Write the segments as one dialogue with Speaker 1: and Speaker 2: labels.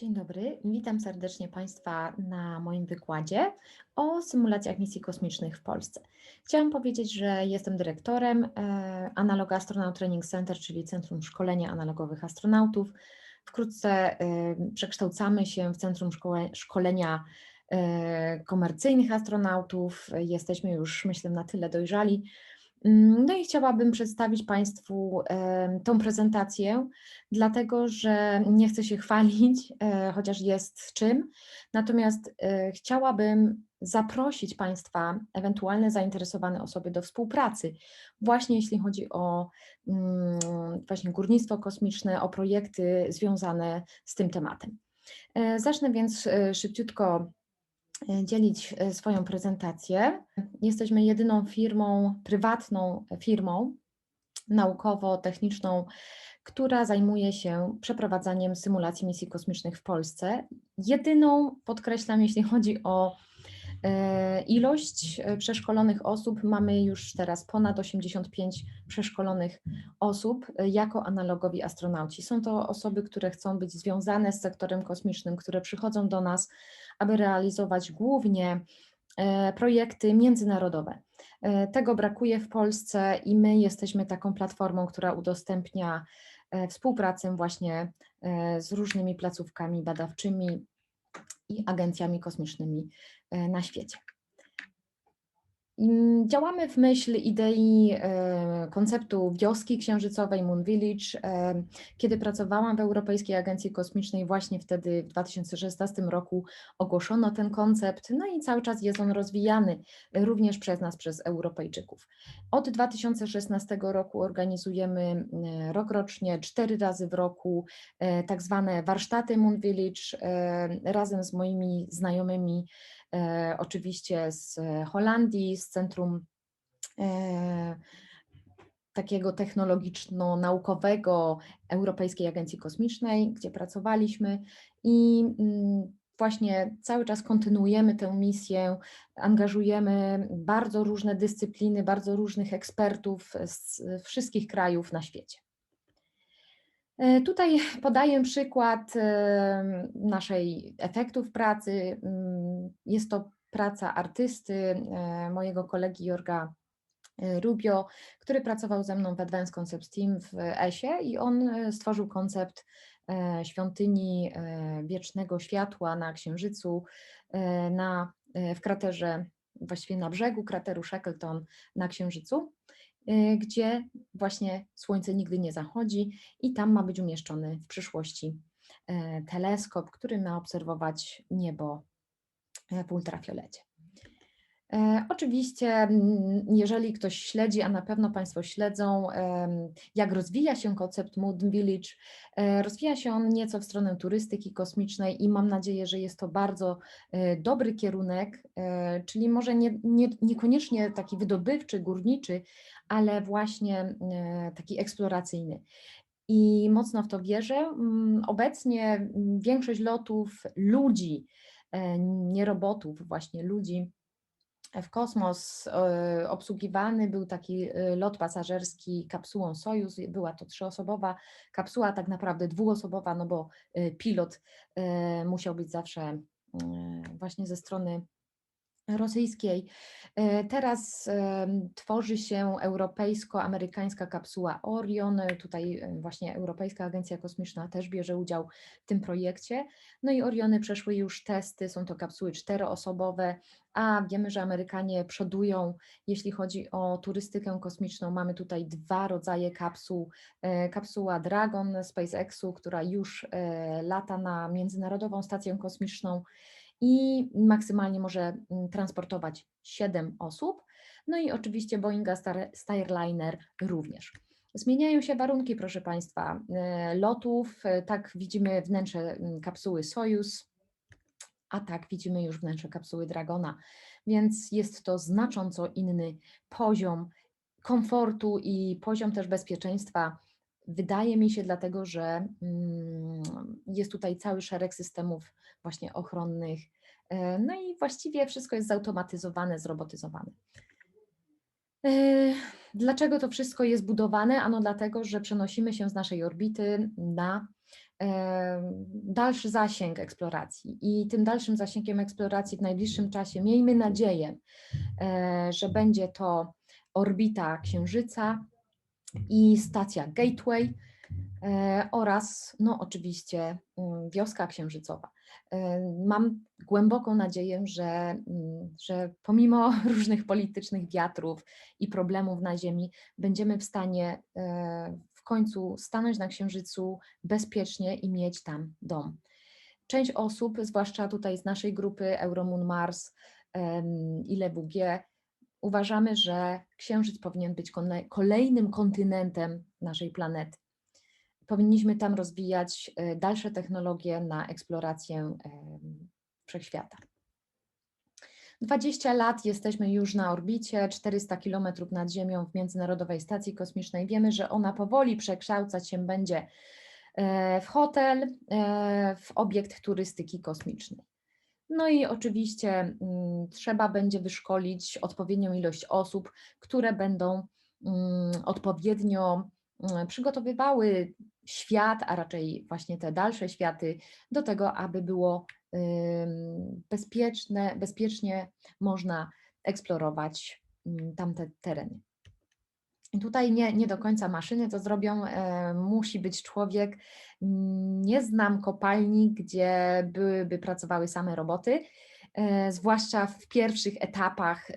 Speaker 1: Dzień dobry, witam serdecznie Państwa na moim wykładzie o symulacjach misji kosmicznych w Polsce. Chciałam powiedzieć, że jestem dyrektorem e, Analog Astronaut Training Center, czyli Centrum Szkolenia Analogowych Astronautów. Wkrótce e, przekształcamy się w Centrum Szkole, Szkolenia e, Komercyjnych Astronautów. Jesteśmy już, myślę, na tyle dojrzali, No i chciałabym przedstawić Państwu tą prezentację, dlatego że nie chcę się chwalić, e, chociaż jest czym, natomiast e, chciałabym zaprosić Państwa, ewentualne zainteresowane osoby do współpracy, właśnie jeśli chodzi o mm, właśnie górnictwo kosmiczne, o projekty związane z tym tematem. E, Zacznę więc szybciutko dzielić e, swoją prezentację. Jesteśmy jedyną firmą, prywatną firmą naukowo-techniczną, która zajmuje się przeprowadzaniem symulacji misji kosmicznych w Polsce. Jedyną, podkreślam, jeśli chodzi o e, ilość e, przeszkolonych osób, mamy już teraz ponad 85 przeszkolonych osób e, jako analogowi astronauci. Są to osoby, które chcą być związane z sektorem kosmicznym, które przychodzą do nas, aby realizować głównie e, projekty międzynarodowe. E, Tego brakuje w Polsce i my jesteśmy taką platformą, która udostępnia e, współpracę właśnie z różnymi placówkami badawczymi i agencjami kosmicznymi na świecie. Działamy w myśl idei e, konceptu wioski księżycowej Moon Village. E, Kiedy pracowałam w Europejskiej Agencji Kosmicznej, właśnie wtedy w 2016 roku ogłoszono ten koncept, no i cały czas jest on rozwijany e, również przez nas, przez Europejczyków. Od 2016 roku organizujemy rokrocznie, cztery razy w roku, tak zwane warsztaty Moon Village razem z moimi znajomymi oczywiście z Holandii, z Centrum e, takiego technologiczno-naukowego Europejskiej Agencji Kosmicznej, gdzie pracowaliśmy i mm, właśnie cały czas kontynuujemy tę misję, angażujemy bardzo różne dyscypliny, bardzo różnych ekspertów z wszystkich krajów na świecie. E, Tutaj podaję przykład e, naszej efektów pracy. Mm, Jest to praca artysty, e, mojego kolegi Jorga Rubio, który pracował ze mną w Advanced Concepts Team w ESie i on stworzył koncept świątyni wiecznego światła na Księżycu, na, w kraterze, właściwie na brzegu krateru Shackleton na Księżycu gdzie właśnie słońce nigdy nie zachodzi i tam ma być umieszczony w przyszłości e, teleskop, który ma obserwować niebo e, w ultrafiolecie. E, Oczywiście, mm, jeżeli ktoś śledzi, a na pewno Państwo śledzą, jak rozwija się koncept Moon Village, e, rozwija się on nieco w stronę turystyki kosmicznej i mam nadzieję, że jest to bardzo e, dobry kierunek, czyli może nie, nie, niekoniecznie taki wydobywczy, górniczy, ale właśnie taki eksploracyjny. I mocno w to wierzę. Mm, Obecnie mm, większość lotów ludzi, nie robotów, właśnie ludzi, w kosmos e, obsługiwany był taki e, lot pasażerski kapsułą Sojus. Była to trzyosobowa kapsuła, tak naprawdę dwuosobowa, no bo e, pilot musiał być zawsze e, właśnie ze strony rosyjskiej. E, Teraz tworzy się europejsko-amerykańska kapsuła Orion. Tutaj właśnie Europejska Agencja Kosmiczna też bierze udział w tym projekcie. No i Oriony przeszły już testy, są to kapsuły czteroosobowe, a wiemy, że Amerykanie przodują, jeśli chodzi o turystykę kosmiczną. Mamy tutaj dwa rodzaje kapsuł. E, Kapsuła Dragon SpaceXu, która już e, lata na Międzynarodową Stację Kosmiczną i maksymalnie może mm, transportować 7 osób. No i oczywiście Boeinga Star- Starliner również. Zmieniają się warunki, proszę Państwa, e, lotów. e, Tak widzimy wnętrze mm, kapsuły Sojus, a tak widzimy już wnętrze kapsuły Dragona, więc jest to znacząco inny poziom komfortu i poziom też bezpieczeństwa. Wydaje mi się dlatego, że mm, jest tutaj cały szereg systemów właśnie ochronnych. e, No i właściwie wszystko jest zautomatyzowane, zrobotyzowane. E, Dlaczego to wszystko jest budowane? Ano dlatego, że przenosimy się z naszej orbity na dalszy zasięg eksploracji. I tym dalszym zasięgiem eksploracji w najbliższym czasie miejmy nadzieję, e, że będzie to orbita Księżyca i stacja Gateway e, oraz no oczywiście mm, wioska księżycowa. Mam głęboką nadzieję, że, mm, że pomimo różnych politycznych wiatrów i problemów na Ziemi, będziemy w stanie e, w końcu stanąć na Księżycu bezpiecznie i mieć tam dom. Część osób, zwłaszcza tutaj z naszej grupy Euromoon Mars i LWG, uważamy, że Księżyc powinien być kolejnym kontynentem naszej planety powinniśmy tam rozwijać e, dalsze technologie na eksplorację wszechświata. 20 lat jesteśmy już na orbicie, 400 km nad Ziemią w Międzynarodowej Stacji Kosmicznej. Wiemy, że ona powoli przekształcać się będzie e, w hotel, e, w obiekt turystyki kosmicznej. No i oczywiście mm, trzeba będzie wyszkolić odpowiednią ilość osób, które będą mm, odpowiednio mm, przygotowywały świat, a raczej właśnie te dalsze światy, do tego, aby było bezpieczne, bezpiecznie można eksplorować tamte tereny. Tutaj nie, nie do końca maszyny to zrobią, e, musi być człowiek. Nie znam kopalni, gdzie byłyby pracowały same roboty, zwłaszcza w pierwszych etapach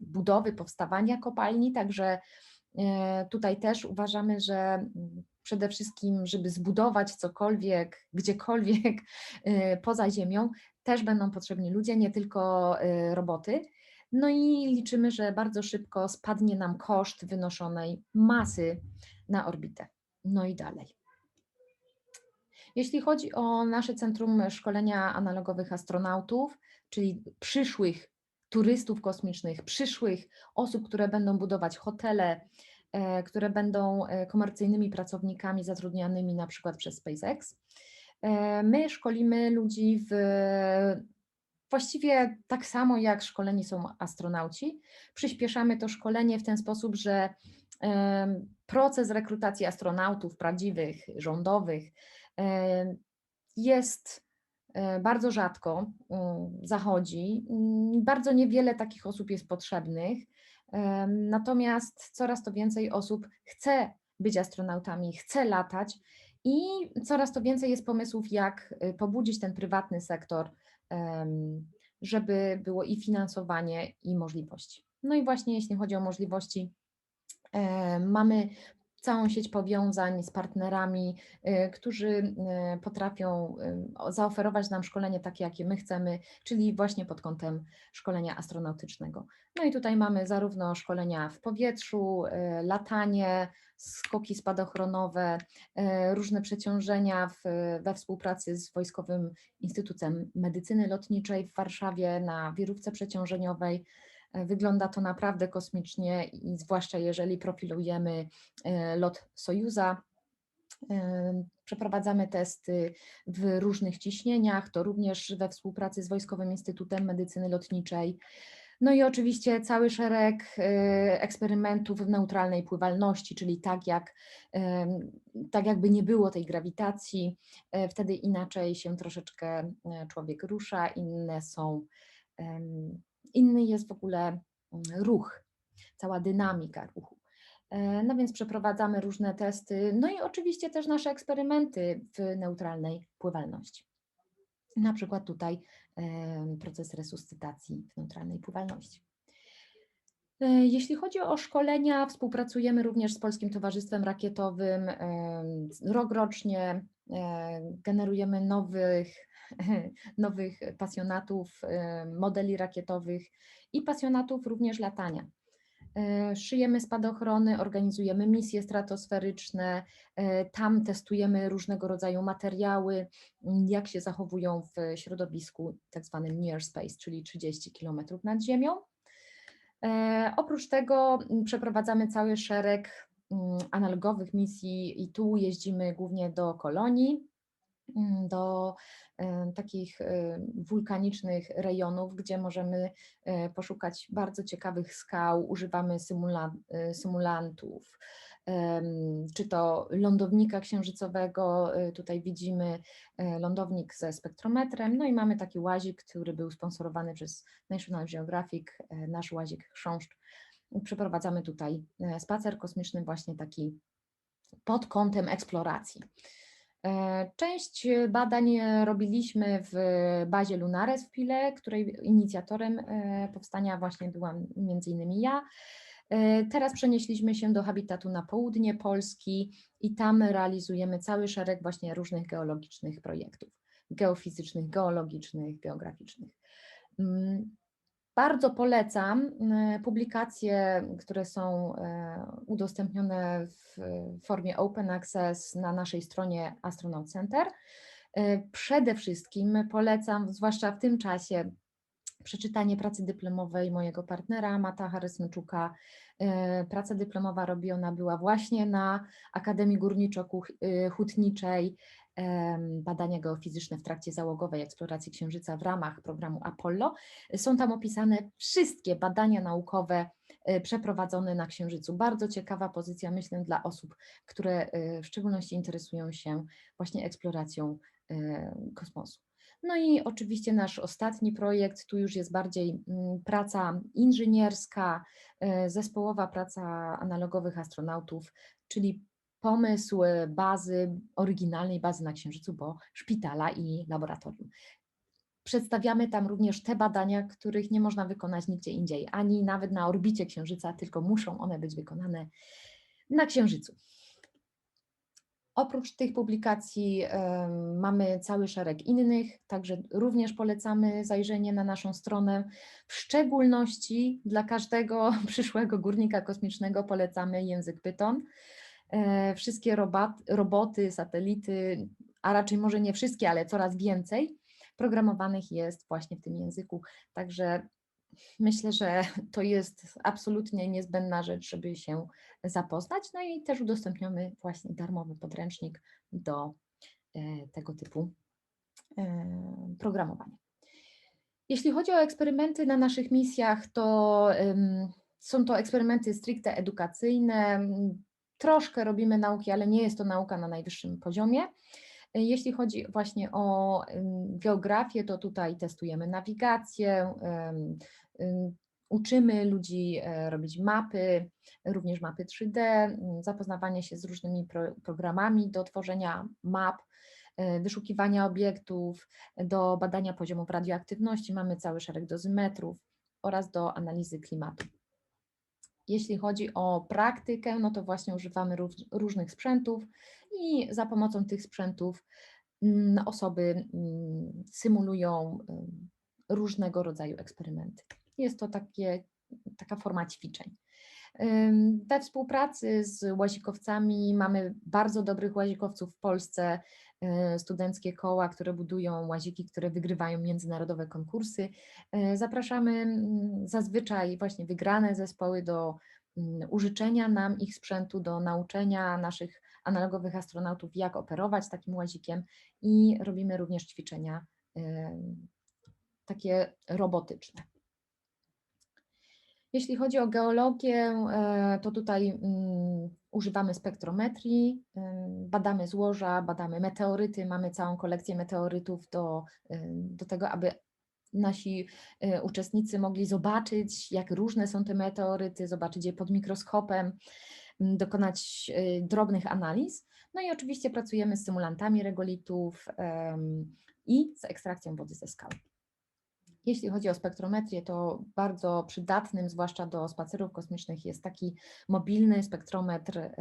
Speaker 1: budowy, powstawania kopalni, także e, tutaj też uważamy, że przede wszystkim, żeby zbudować cokolwiek, gdziekolwiek y, poza Ziemią, też będą potrzebni ludzie, nie tylko roboty. No i liczymy, że bardzo szybko spadnie nam koszt wynoszonej masy na orbitę. No i dalej. Jeśli chodzi o nasze Centrum Szkolenia Analogowych Astronautów, czyli przyszłych turystów kosmicznych, przyszłych osób, które będą budować hotele, E, które będą e, komercyjnymi pracownikami zatrudnianymi na przykład przez SpaceX. E, my szkolimy ludzi w właściwie tak samo jak szkoleni są astronauci. Przyspieszamy to szkolenie w ten sposób, że proces rekrutacji astronautów prawdziwych, rządowych jest bardzo rzadko mm, zachodzi. Mm, bardzo niewiele takich osób jest potrzebnych. Natomiast coraz to więcej osób chce być astronautami, chce latać i coraz to więcej jest pomysłów, jak y, pobudzić ten prywatny sektor, żeby było i finansowanie, i możliwości. No i właśnie jeśli chodzi o możliwości, mamy całą sieć powiązań z partnerami, y, którzy y, potrafią y, zaoferować nam szkolenie takie, jakie my chcemy, czyli właśnie pod kątem szkolenia astronautycznego. No i tutaj mamy zarówno szkolenia w powietrzu, latanie, skoki spadochronowe, różne przeciążenia w, we współpracy z Wojskowym Instytutem Medycyny Lotniczej w Warszawie na wirówce przeciążeniowej, wygląda to naprawdę kosmicznie i zwłaszcza jeżeli profilujemy e, lot Sojuza. E, przeprowadzamy testy w różnych ciśnieniach, to również we współpracy z Wojskowym Instytutem Medycyny Lotniczej. No i oczywiście cały szereg eksperymentów w neutralnej pływalności, czyli tak, jak, tak jakby nie było tej grawitacji, wtedy inaczej się troszeczkę człowiek rusza, inne są Inny jest w ogóle mm, ruch, cała dynamika ruchu. E, no więc przeprowadzamy różne testy, no i oczywiście też nasze eksperymenty w neutralnej pływalności. Na przykład tutaj proces resuscytacji w neutralnej pływalności. E, jeśli chodzi o szkolenia, współpracujemy również z Polskim Towarzystwem Rakietowym. Rok rocznie e, generujemy nowych nowych pasjonatów modeli rakietowych i pasjonatów również latania. E, szyjemy spadochrony, organizujemy misje stratosferyczne, e, tam testujemy różnego rodzaju materiały, jak się zachowują w środowisku tak zwanym near space, czyli 30 km nad Ziemią. Oprócz tego przeprowadzamy cały szereg analogowych misji i tu jeździmy głównie do kolonii, mm, do e, takich wulkanicznych rejonów, gdzie możemy e, poszukać bardzo ciekawych skał, używamy symula, e, symulantów, czy to lądownika księżycowego, e, tutaj widzimy lądownik ze spektrometrem, no i mamy taki łazik, który był sponsorowany przez National Geographic, nasz łazik chrząszcz. Przeprowadzamy tutaj spacer kosmiczny właśnie taki pod kątem eksploracji. E, Część e, badań e, robiliśmy w bazie Lunares w Pile, której inicjatorem powstania właśnie byłam między innymi ja. Teraz przenieśliśmy się do habitatu na południe Polski i tam realizujemy cały szereg właśnie różnych geologicznych projektów, geofizycznych, geologicznych, geograficznych. Bardzo polecam e, publikacje, które są e, udostępnione w formie open access na naszej stronie Astronaut Center. E, Przede wszystkim polecam, zwłaszcza w tym czasie, przeczytanie pracy dyplomowej mojego partnera Mata Harysmyczuka. Praca dyplomowa robiona była właśnie na Akademii Górniczo-Hutniczej, badania geofizyczne w trakcie załogowej eksploracji Księżyca w ramach programu Apollo. Są tam opisane wszystkie badania naukowe e, przeprowadzone na Księżycu. Bardzo ciekawa pozycja, myślę, dla osób, które e, w szczególności interesują się właśnie eksploracją e, kosmosu. No i oczywiście nasz ostatni projekt, tu już jest bardziej mm, praca inżynierska, zespołowa praca analogowych astronautów, czyli pomysł e, bazy, oryginalnej bazy na Księżycu, bo szpitala i laboratorium. Przedstawiamy tam również te badania, których nie można wykonać nigdzie indziej, ani nawet na orbicie Księżyca, tylko muszą one być wykonane na Księżycu. Oprócz tych publikacji em, mamy cały szereg innych, także również polecamy zajrzenie na naszą stronę. W szczególności dla każdego przyszłego górnika kosmicznego polecamy język Python. E, Wszystkie roboty, satelity, a raczej może nie wszystkie, ale coraz więcej programowanych jest właśnie w tym języku. Także myślę, że to jest absolutnie niezbędna rzecz, żeby się zapoznać. No i też udostępniamy właśnie darmowy podręcznik do e, tego typu e, programowania. Jeśli chodzi o eksperymenty na naszych misjach, to są to eksperymenty stricte edukacyjne. Troszkę robimy nauki, ale nie jest to nauka na najwyższym poziomie. E, Jeśli chodzi właśnie o geografię, to tutaj testujemy nawigację, uczymy ludzi e, robić mapy, również mapy 3D, m, zapoznawanie się z różnymi pro, programami do tworzenia map, e, wyszukiwania obiektów, do badania poziomów radioaktywności. Mamy cały szereg dozymetrów oraz do analizy klimatu. Jeśli chodzi o praktykę, no to właśnie używamy różnych sprzętów i za pomocą tych sprzętów mm, osoby mm, symulują ym, różnego rodzaju eksperymenty. Jest to takie, taka forma ćwiczeń. We współpracy z łazikowcami mamy bardzo dobrych łazikowców w Polsce, y, studenckie koła, które budują łaziki, które wygrywają międzynarodowe konkursy. Y, Zapraszamy zazwyczaj właśnie wygrane zespoły do użyczenia nam ich sprzętu, do nauczenia naszych analogowych astronautów, jak operować takim łazikiem i robimy również ćwiczenia takie robotyczne. Jeśli chodzi o geologię, e, to tutaj mm, używamy spektrometrii, badamy złoża, badamy meteoryty, mamy całą kolekcję meteorytów do, do tego, aby nasi e, uczestnicy mogli zobaczyć, jak różne są te meteoryty, zobaczyć je pod mikroskopem, dokonać e, drobnych analiz. No i oczywiście pracujemy z symulantami regolitów i z ekstrakcją wody ze skał. Jeśli chodzi o spektrometrię, to bardzo przydatnym, zwłaszcza do spacerów kosmicznych, jest taki mobilny spektrometr e,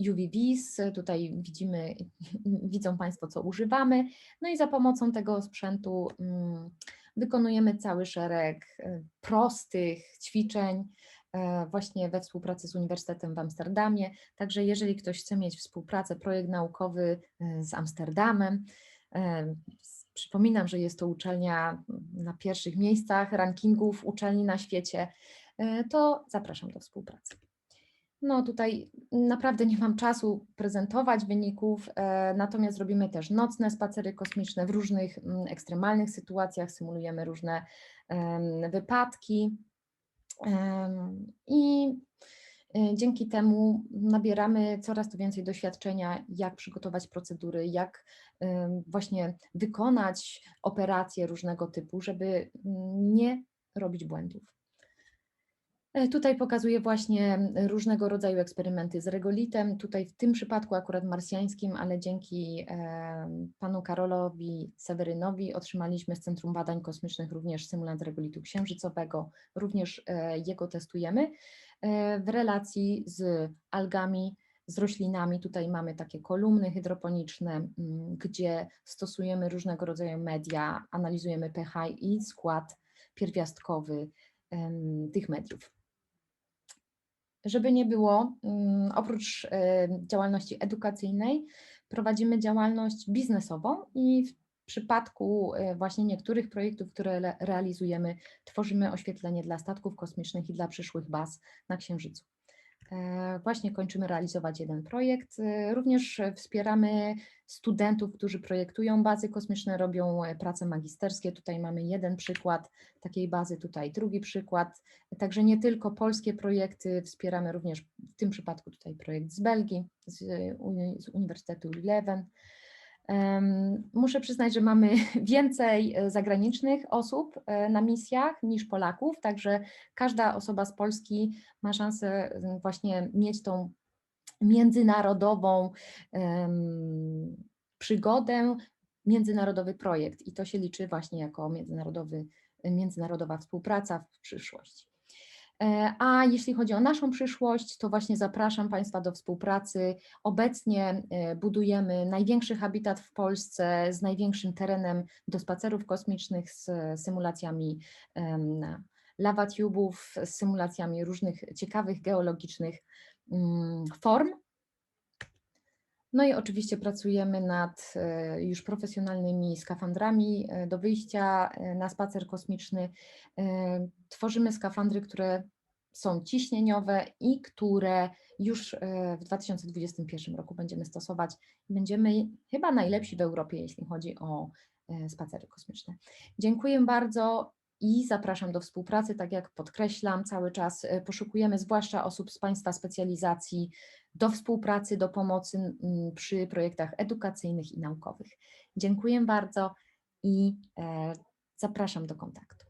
Speaker 1: UV-Vis. Tutaj widzimy, widzą Państwo, co używamy. No i za pomocą tego sprzętu mm, wykonujemy cały szereg e, prostych ćwiczeń e, właśnie we współpracy z Uniwersytetem w Amsterdamie. Także jeżeli ktoś chce mieć współpracę, projekt naukowy z Amsterdamem, s- przypominam, że jest to uczelnia na pierwszych miejscach rankingów uczelni na świecie, e, to zapraszam do współpracy. No tutaj naprawdę nie mam czasu prezentować wyników, e, natomiast robimy też nocne spacery kosmiczne w różnych mm, ekstremalnych sytuacjach, symulujemy różne wypadki. I dzięki temu nabieramy coraz to więcej doświadczenia, jak przygotować procedury, jak em, właśnie wykonać operacje różnego typu, żeby mm, nie robić błędów. E, Tutaj pokazuję właśnie różnego rodzaju eksperymenty z regolitem. Tutaj w tym przypadku akurat marsjańskim, ale dzięki em, panu Karolowi Sewerynowi otrzymaliśmy z Centrum Badań Kosmicznych również symulant regolitu księżycowego. Również e, jego testujemy e, w relacji z algami, z roślinami. Tutaj mamy takie kolumny hydroponiczne, mm, gdzie stosujemy różnego rodzaju media, analizujemy pH i skład pierwiastkowy tych mediów. Żeby nie było, mm, oprócz e, działalności edukacyjnej, prowadzimy działalność biznesową i w przypadku e, właśnie niektórych projektów, które realizujemy, tworzymy oświetlenie dla statków kosmicznych i dla przyszłych baz na Księżycu. E, Właśnie kończymy realizować jeden projekt. E, Również wspieramy studentów, którzy projektują bazy kosmiczne, robią prace magisterskie. Tutaj mamy jeden przykład takiej bazy, tutaj drugi przykład. Także nie tylko polskie projekty, wspieramy również w tym przypadku tutaj projekt z Belgii, z Uniwersytetu Leuven. Muszę przyznać, że mamy więcej e, zagranicznych osób e, na misjach niż Polaków, także każda osoba z Polski ma szansę właśnie mieć tą międzynarodową przygodę, międzynarodowy projekt i to się liczy właśnie jako międzynarodowy, międzynarodowa współpraca w przyszłości. E, A jeśli chodzi o naszą przyszłość, to właśnie zapraszam Państwa do współpracy. Obecnie e, budujemy największy habitat w Polsce z największym terenem do spacerów kosmicznych z symulacjami lawatubów, z symulacjami różnych ciekawych geologicznych mm, form. No i oczywiście pracujemy nad e, już profesjonalnymi skafandrami do wyjścia na spacer kosmiczny. Tworzymy skafandry, które są ciśnieniowe i które już e, w 2021 roku będziemy stosować. Będziemy chyba najlepsi w Europie, jeśli chodzi o e, spacery kosmiczne. Dziękuję bardzo i zapraszam do współpracy. Tak jak podkreślam, cały czas e, poszukujemy zwłaszcza osób z Państwa specjalizacji do współpracy, do pomocy mm, przy projektach edukacyjnych i naukowych. Dziękuję bardzo i zapraszam do kontaktu.